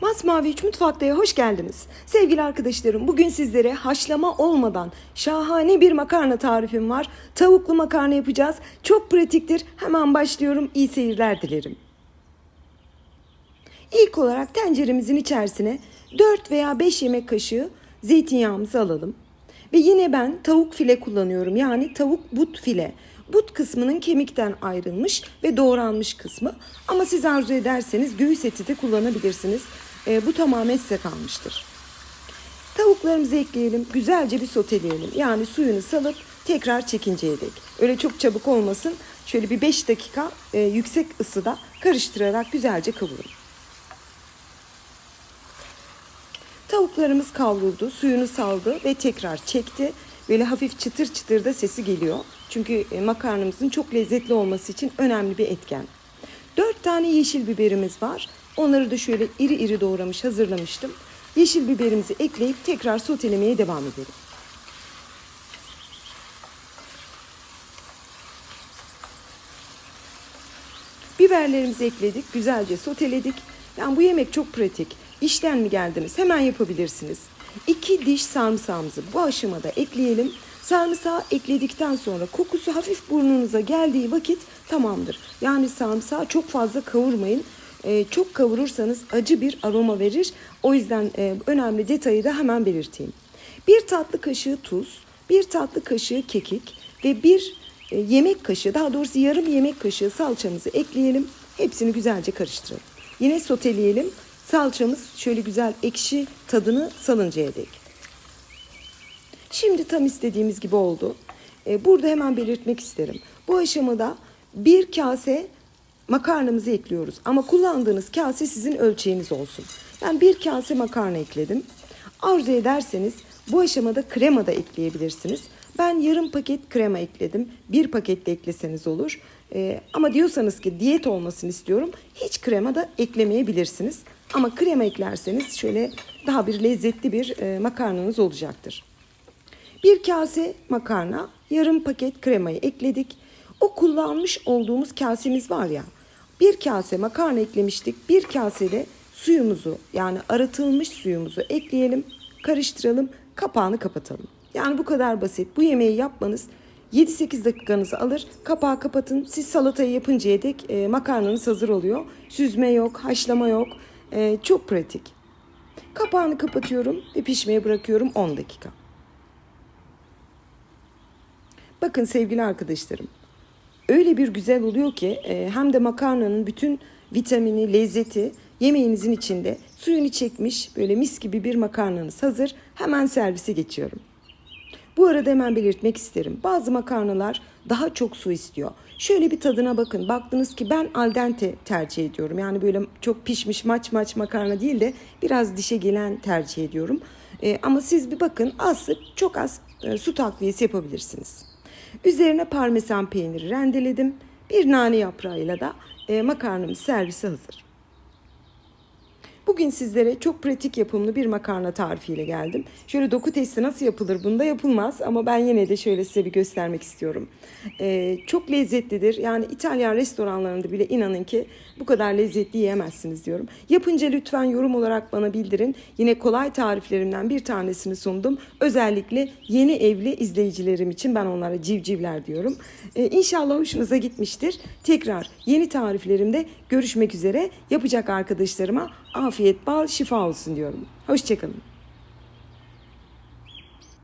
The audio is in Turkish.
Masmavi 3 Mutfakta'ya hoş geldiniz. Sevgili arkadaşlarım bugün sizlere haşlama olmadan şahane bir makarna tarifim var. Tavuklu makarna yapacağız. Çok pratiktir. Hemen başlıyorum. İyi seyirler dilerim. İlk olarak tenceremizin içerisine 4 veya 5 yemek kaşığı zeytinyağımızı alalım. Ve yine ben tavuk file kullanıyorum. Yani tavuk but file. But kısmının kemikten ayrılmış ve doğranmış kısmı. Ama siz arzu ederseniz göğüs eti de kullanabilirsiniz. Ee, bu tamamen size kalmıştır. Tavuklarımızı ekleyelim. Güzelce bir soteleyelim. Yani suyunu salıp tekrar çekinceye dek. Öyle çok çabuk olmasın. Şöyle bir 5 dakika e, yüksek ısıda karıştırarak güzelce kavurun. Tavuklarımız kavruldu, suyunu saldı ve tekrar çekti. Böyle hafif çıtır çıtır da sesi geliyor. Çünkü e, makarnamızın çok lezzetli olması için önemli bir etken. Dört tane yeşil biberimiz var. Onları da şöyle iri iri doğramış hazırlamıştım. Yeşil biberimizi ekleyip tekrar sotelemeye devam edelim. Biberlerimizi ekledik, güzelce soteledik. Yani bu yemek çok pratik. İşten mi geldiniz? Hemen yapabilirsiniz. İki diş sarımsağımızı bu aşamada ekleyelim. Sarımsağı ekledikten sonra kokusu hafif burnunuza geldiği vakit tamamdır. Yani sarımsağı çok fazla kavurmayın. Ee, çok kavurursanız acı bir aroma verir. O yüzden e, önemli detayı da hemen belirteyim. Bir tatlı kaşığı tuz, bir tatlı kaşığı kekik ve bir e, yemek kaşığı daha doğrusu yarım yemek kaşığı salçamızı ekleyelim. Hepsini güzelce karıştıralım. Yine soteleyelim. Salçamız şöyle güzel ekşi tadını salıncaya dek. Şimdi tam istediğimiz gibi oldu. E, Burada hemen belirtmek isterim. Bu aşamada bir kase makarnamızı ekliyoruz. Ama kullandığınız kase sizin ölçeğiniz olsun. Ben bir kase makarna ekledim. Arzu ederseniz bu aşamada krema da ekleyebilirsiniz. Ben yarım paket krema ekledim. Bir paket de ekleseniz olur. Ee, ama diyorsanız ki diyet olmasını istiyorum. Hiç krema da eklemeyebilirsiniz. Ama krema eklerseniz şöyle daha bir lezzetli bir e, makarnanız olacaktır. Bir kase makarna, yarım paket kremayı ekledik. O kullanmış olduğumuz kasemiz var ya. Bir kase makarna eklemiştik. Bir kase de suyumuzu yani arıtılmış suyumuzu ekleyelim, karıştıralım, kapağını kapatalım. Yani bu kadar basit. Bu yemeği yapmanız 7-8 dakikanızı alır. Kapağı kapatın. Siz salatayı yapıncaya dek e, makarnanız hazır oluyor. Süzme yok, haşlama yok. E, çok pratik. Kapağını kapatıyorum ve pişmeye bırakıyorum 10 dakika. Bakın sevgili arkadaşlarım. Öyle bir güzel oluyor ki e, hem de makarnanın bütün vitamini, lezzeti yemeğinizin içinde suyunu çekmiş böyle mis gibi bir makarnanız hazır. Hemen servise geçiyorum. Bu arada hemen belirtmek isterim. Bazı makarnalar daha çok su istiyor. Şöyle bir tadına bakın. Baktınız ki ben al dente tercih ediyorum. Yani böyle çok pişmiş maç maç makarna değil de biraz dişe gelen tercih ediyorum. E, ama siz bir bakın az çok az e, su takviyesi yapabilirsiniz. Üzerine parmesan peyniri rendeledim. Bir nane yaprağıyla da e, makarnamız servise hazır. Bugün sizlere çok pratik yapımlı bir makarna tarifiyle geldim. Şöyle doku testi nasıl yapılır? Bunda yapılmaz ama ben yine de şöyle size bir göstermek istiyorum. Ee, çok lezzetlidir. Yani İtalyan restoranlarında bile inanın ki bu kadar lezzetli yiyemezsiniz diyorum. Yapınca lütfen yorum olarak bana bildirin. Yine kolay tariflerimden bir tanesini sundum. Özellikle yeni evli izleyicilerim için ben onlara civcivler diyorum. Ee, inşallah hoşunuza gitmiştir. Tekrar yeni tariflerimde görüşmek üzere. Yapacak arkadaşlarıma afiyet, bal, şifa olsun diyorum. Hoşçakalın.